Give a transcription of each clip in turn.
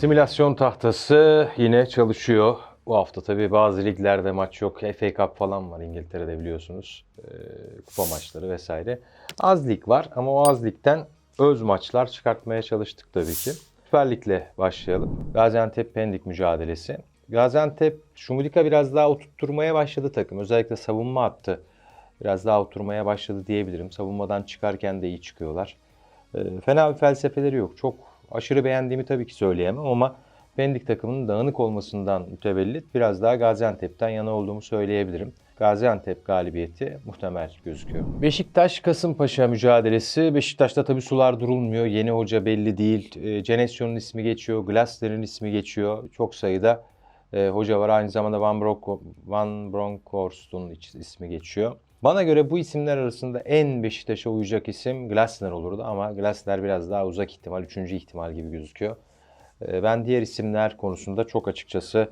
Simülasyon tahtası yine çalışıyor. Bu hafta tabii bazı liglerde maç yok. FA Cup falan var İngiltere'de biliyorsunuz. Ee, kupa maçları vesaire. Az lig var ama o az ligden öz maçlar çıkartmaya çalıştık tabii ki. Süper Lig'le başlayalım. Gaziantep Pendik mücadelesi. Gaziantep Şumudika biraz daha oturtturmaya başladı takım. Özellikle savunma attı. Biraz daha oturmaya başladı diyebilirim. Savunmadan çıkarken de iyi çıkıyorlar. Ee, fena bir felsefeleri yok. Çok aşırı beğendiğimi tabii ki söyleyemem ama Pendik takımının dağınık olmasından mütevellit biraz daha Gaziantep'ten yana olduğumu söyleyebilirim. Gaziantep galibiyeti muhtemel gözüküyor. Beşiktaş Kasımpaşa mücadelesi. Beşiktaş'ta tabii sular durulmuyor. Yeni hoca belli değil. E, Cenesio'nun ismi geçiyor. Glasner'in ismi geçiyor. Çok sayıda e, hoca var. Aynı zamanda Van, Bronco, Van Bronckhorst'un ismi geçiyor. Bana göre bu isimler arasında en Beşiktaş'a uyacak isim Glasner olurdu ama Glasner biraz daha uzak ihtimal, üçüncü ihtimal gibi gözüküyor. E, Ben diğer isimler konusunda çok açıkçası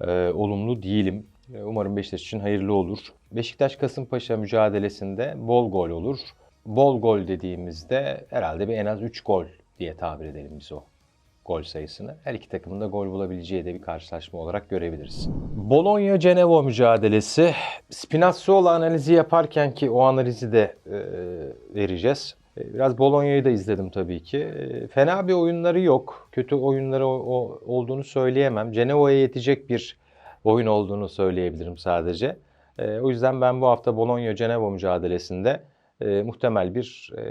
e, olumlu değilim. E, Umarım Beşiktaş için hayırlı olur. Beşiktaş-Kasımpaşa mücadelesinde bol gol olur. Bol gol dediğimizde herhalde bir en az 3 gol diye tabir edelim biz o gol sayısını. Her iki takımın da gol bulabileceği de bir karşılaşma olarak görebiliriz. Bologna-Ceneva mücadelesi. Spinazzola analizi yaparken ki o analizi de e, vereceğiz. E, Biraz Bologna'yı da izledim tabii ki. E, Fena bir oyunları yok. Kötü oyunları o- olduğunu söyleyemem. Cenova'ya yetecek bir oyun olduğunu söyleyebilirim sadece. E, o yüzden ben bu hafta Bologna-Ceneva mücadelesinde e, muhtemel bir e,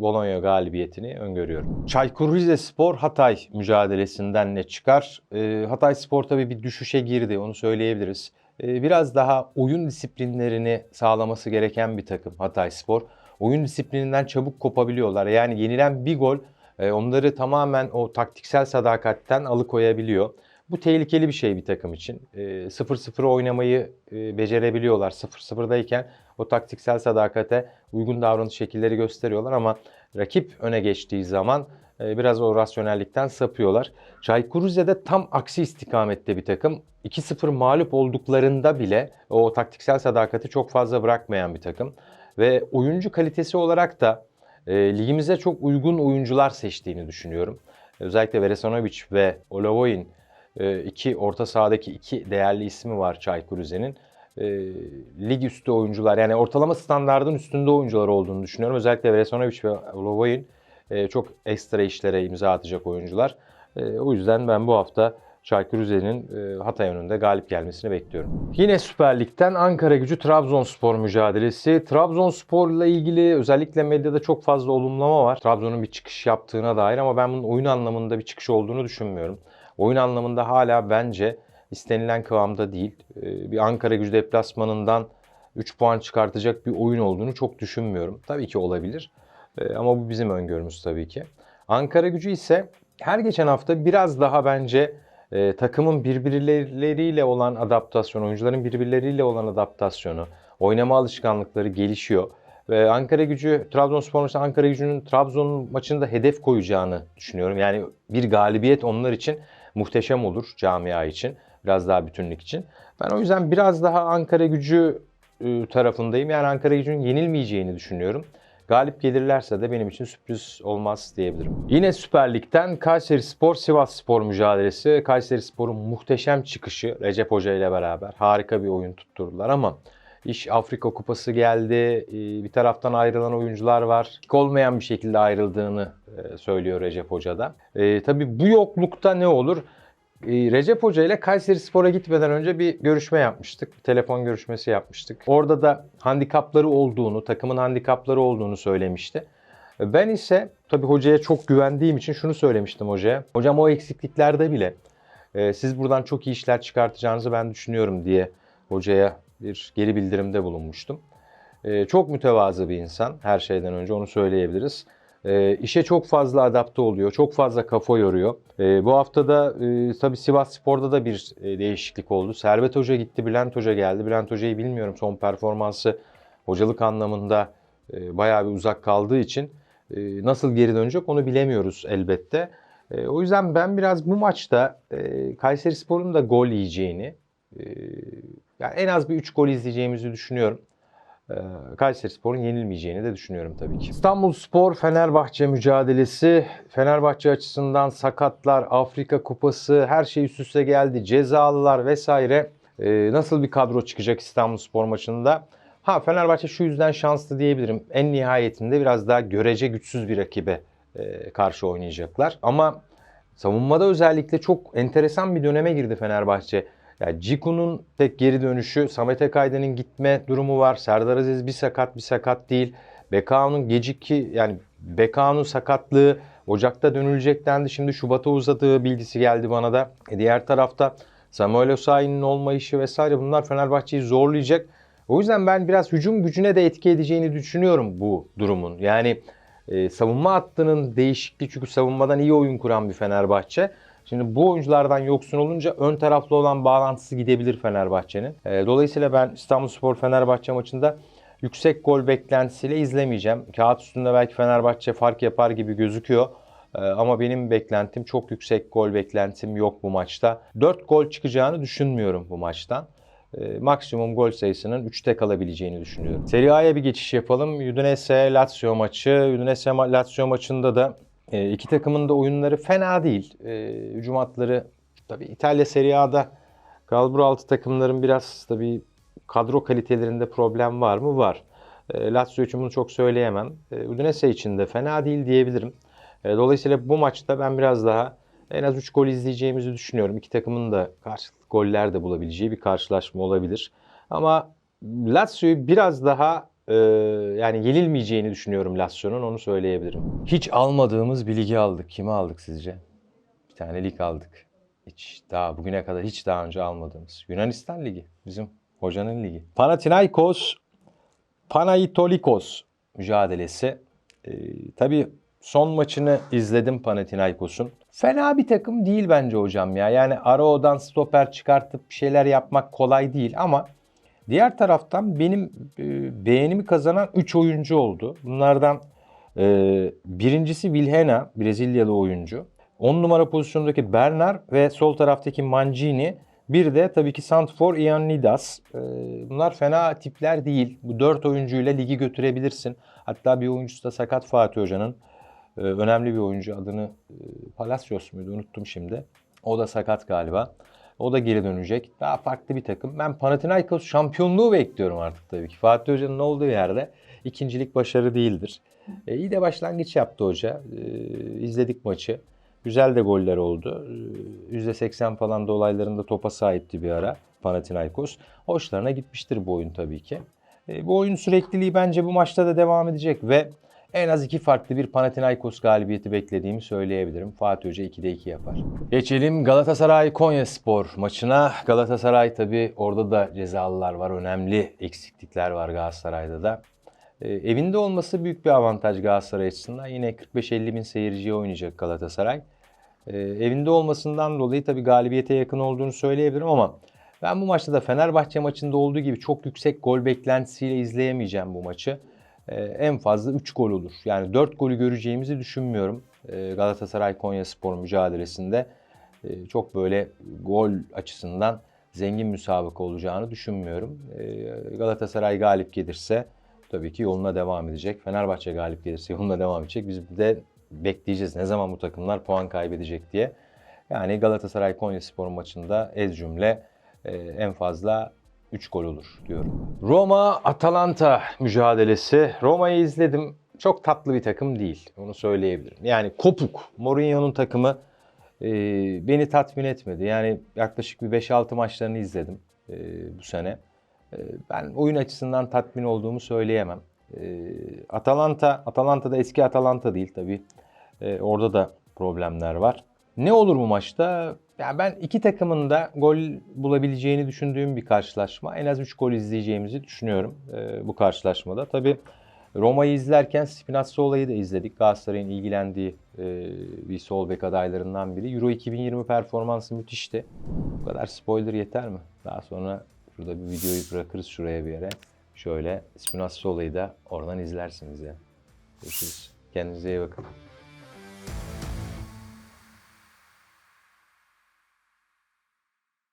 Bologna galibiyetini öngörüyorum. Çaykur Rizespor Hatay mücadelesinden ne çıkar? E, Hatay Spor tabii bir düşüşe girdi onu söyleyebiliriz. E, biraz daha oyun disiplinlerini sağlaması gereken bir takım Hatay Spor. Oyun disiplininden çabuk kopabiliyorlar. Yani yenilen bir gol e, onları tamamen o taktiksel sadakatten alıkoyabiliyor. Bu tehlikeli bir şey bir takım için. E, 0-0 oynamayı e, becerebiliyorlar. 0-0'dayken o taktiksel sadakate uygun davranış şekilleri gösteriyorlar ama rakip öne geçtiği zaman e, biraz o rasyonellikten sapıyorlar. Çaykur Rize'de tam aksi istikamette bir takım. 2-0 mağlup olduklarında bile o taktiksel sadakati çok fazla bırakmayan bir takım. Ve oyuncu kalitesi olarak da e, ligimize çok uygun oyuncular seçtiğini düşünüyorum. Özellikle Veresanovic ve Olavoyin e, iki orta sahadaki iki değerli ismi var Çaykur Rize'nin. E, lig üstü oyuncular yani ortalama standardın üstünde oyuncular olduğunu düşünüyorum. Özellikle Veresanovic ve Olavoyin e, çok ekstra işlere imza atacak oyuncular. E, o yüzden ben bu hafta Çaykur Rize'nin e, Hatay önünde galip gelmesini bekliyorum. Yine Süper Lig'den Ankara gücü Trabzonspor mücadelesi. Trabzonspor'la ilgili özellikle medyada çok fazla olumlama var. Trabzon'un bir çıkış yaptığına dair ama ben bunun oyun anlamında bir çıkış olduğunu düşünmüyorum. Oyun anlamında hala bence istenilen kıvamda değil. E, bir Ankara gücü deplasmanından 3 puan çıkartacak bir oyun olduğunu çok düşünmüyorum. Tabii ki olabilir. E, ama bu bizim öngörümüz tabii ki. Ankara gücü ise her geçen hafta biraz daha bence e, takımın birbirleriyle olan adaptasyonu, oyuncuların birbirleriyle olan adaptasyonu, oynama alışkanlıkları gelişiyor. Ve Ankara gücü, Trabzonspor maçında Ankara gücünün Trabzon maçında hedef koyacağını düşünüyorum. Yani bir galibiyet onlar için muhteşem olur camia için. Biraz daha bütünlük için. Ben o yüzden biraz daha Ankara gücü e, tarafındayım. Yani Ankara gücünün yenilmeyeceğini düşünüyorum. Galip gelirlerse de benim için sürpriz olmaz diyebilirim. Yine Süper Lig'den Kayseri Spor Sivas Spor mücadelesi. Kayseri Spor'un muhteşem çıkışı Recep Hoca ile beraber harika bir oyun tutturdular ama iş Afrika Kupası geldi. Ee, Bir taraftan ayrılan oyuncular var. Olmayan bir şekilde ayrıldığını e, söylüyor Recep Hoca da. Ee, tabii bu yoklukta ne olur? Ee, Recep Hoca ile Kayseri Spor'a gitmeden önce bir görüşme yapmıştık. Bir telefon görüşmesi yapmıştık. Orada da handikapları olduğunu, takımın handikapları olduğunu söylemişti. Ben ise tabii hocaya çok güvendiğim için şunu söylemiştim hocaya. Hocam o eksikliklerde bile e, siz buradan çok iyi işler çıkartacağınızı ben düşünüyorum diye hocaya bir geri bildirimde bulunmuştum. E, çok mütevazı bir insan her şeyden önce onu söyleyebiliriz. E, işe çok fazla adapte oluyor, çok fazla kafa yoruyor. E, bu hafta da e, tabii Sivas Spor'da da bir e, değişiklik oldu. Servet Hoca gitti, Bülent Hoca geldi. Bülent Hoca'yı bilmiyorum son performansı hocalık anlamında e, bayağı bir uzak kaldığı için e, nasıl geri dönecek onu bilemiyoruz elbette. E, o yüzden ben biraz bu maçta e, Kayseri Spor'un da gol yiyeceğini, e, yani en az bir 3 gol izleyeceğimizi düşünüyorum. Ee, Kayserispor'un yenilmeyeceğini de düşünüyorum tabii ki. İstanbul Spor Fenerbahçe mücadelesi Fenerbahçe açısından sakatlar, Afrika Kupası her şey üst üste geldi. Cezalılar vesaire. Ee, nasıl bir kadro çıkacak İstanbul Spor maçında? Ha Fenerbahçe şu yüzden şanslı diyebilirim. En nihayetinde biraz daha görece güçsüz bir rakibe e, karşı oynayacaklar. Ama savunmada özellikle çok enteresan bir döneme girdi Fenerbahçe. Yani Ciku'nun tek geri dönüşü, Samet Ekay'danın gitme durumu var. Serdar Aziz bir sakat bir sakat değil. Bekao'nun gecikki yani Bekao'nun sakatlığı Ocak'ta dönülecek dendi. Şimdi Şubat'a uzadığı bilgisi geldi bana da. E diğer tarafta Samuel Osayi'nin olmayışı vesaire bunlar Fenerbahçe'yi zorlayacak. O yüzden ben biraz hücum gücüne de etki edeceğini düşünüyorum bu durumun. Yani e, savunma hattının değişikliği çünkü savunmadan iyi oyun kuran bir Fenerbahçe. Şimdi bu oyunculardan yoksun olunca ön taraflı olan bağlantısı gidebilir Fenerbahçe'nin. E, dolayısıyla ben İstanbulspor Fenerbahçe maçında yüksek gol beklentisiyle izlemeyeceğim. Kağıt üstünde belki Fenerbahçe fark yapar gibi gözüküyor. E, ama benim beklentim çok yüksek gol beklentim yok bu maçta. 4 gol çıkacağını düşünmüyorum bu maçtan. E, maksimum gol sayısının 3'te kalabileceğini düşünüyorum. Serie A'ya bir geçiş yapalım. Udinese Lazio maçı. Udinese Lazio maçında da e, iki takımın da oyunları fena değil. E, hücum hatları tabii İtalya Serie A'da kalbur altı takımların biraz tabii kadro kalitelerinde problem var mı? Var. E, Lazio için bunu çok söyleyemem. E, Udinese için de fena değil diyebilirim. E, dolayısıyla bu maçta ben biraz daha en az 3 gol izleyeceğimizi düşünüyorum. İki takımın da karşılıklı goller de bulabileceği bir karşılaşma olabilir. Ama Lazio'yu biraz daha e, yani yenilmeyeceğini düşünüyorum Lazio'nun onu söyleyebilirim. Hiç almadığımız bir ligi aldık. Kimi aldık sizce? Bir tane lig aldık. Hiç daha bugüne kadar hiç daha önce almadığımız. Yunanistan Ligi. Bizim hocanın ligi. Panathinaikos Panaitolikos mücadelesi. Ee, tabii son maçını izledim Panathinaikos'un. Fena bir takım değil bence hocam ya. Yani Arao'dan stoper çıkartıp bir şeyler yapmak kolay değil ama diğer taraftan benim e, beğenimi kazanan 3 oyuncu oldu. Bunlardan e, birincisi Vilhena, Brezilyalı oyuncu. 10 numara pozisyondaki Bernard ve sol taraftaki Mancini. Bir de tabii ki Santfor Ioannidis. Ee, bunlar fena tipler değil. Bu 4 oyuncuyla ligi götürebilirsin. Hatta bir oyuncusu da sakat Fatih Hoca'nın. Ee, önemli bir oyuncu adını e, Palacios muydu unuttum şimdi. O da sakat galiba. O da geri dönecek. Daha farklı bir takım. Ben Panathinaikos şampiyonluğu bekliyorum artık tabii ki. Fatih Hoca'nın olduğu yerde ikincilik başarı değildir. E, iyi de başlangıç yaptı hoca. E, izledik maçı. Güzel de goller oldu. Ee, %80 falan da olaylarında topa sahipti bir ara Panathinaikos. Hoşlarına gitmiştir bu oyun tabii ki. E, bu oyun sürekliliği bence bu maçta da devam edecek ve en az iki farklı bir Panathinaikos galibiyeti beklediğimi söyleyebilirim. Fatih Hoca 2'de 2 yapar. Geçelim Galatasaray Konyaspor maçına. Galatasaray tabii orada da cezalılar var. Önemli eksiklikler var Galatasaray'da da. E, evinde olması büyük bir avantaj Galatasaray açısından. Yine 45-50 bin seyirciye oynayacak Galatasaray. E, evinde olmasından dolayı tabii galibiyete yakın olduğunu söyleyebilirim ama ben bu maçta da Fenerbahçe maçında olduğu gibi çok yüksek gol beklentisiyle izleyemeyeceğim bu maçı. E, en fazla 3 gol olur. Yani 4 golü göreceğimizi düşünmüyorum e, Galatasaray Konyaspor mücadelesinde. E, çok böyle gol açısından zengin müsabaka olacağını düşünmüyorum. E, Galatasaray galip gelirse tabii ki yoluna devam edecek. Fenerbahçe galip gelirse yoluna devam edecek. Biz de bekleyeceğiz ne zaman bu takımlar puan kaybedecek diye. Yani Galatasaray Konyaspor maçında ez cümle e, en fazla 3 gol olur diyorum. Roma Atalanta mücadelesi. Roma'yı izledim. Çok tatlı bir takım değil. Onu söyleyebilirim. Yani kopuk. Mourinho'nun takımı e, beni tatmin etmedi. Yani yaklaşık bir 5-6 maçlarını izledim e, bu sene. E, ben oyun açısından tatmin olduğumu söyleyemem. E, Atalanta, Atalanta da eski Atalanta değil tabii. E, orada da problemler var. Ne olur bu maçta? Yani ben iki takımın da gol bulabileceğini düşündüğüm bir karşılaşma. En az 3 gol izleyeceğimizi düşünüyorum e, bu karşılaşmada. Tabii Roma'yı izlerken Spinazzola olayı da izledik. Galatasaray'ın ilgilendiği e, bir sol bek adaylarından biri. Euro 2020 performansı müthişti. Bu kadar spoiler yeter mi? Daha sonra şurada bir videoyu bırakırız şuraya bir yere. Şöyle Spinazzola'yı da oradan izlersiniz ya. Görüşürüz. Kendinize iyi bakın.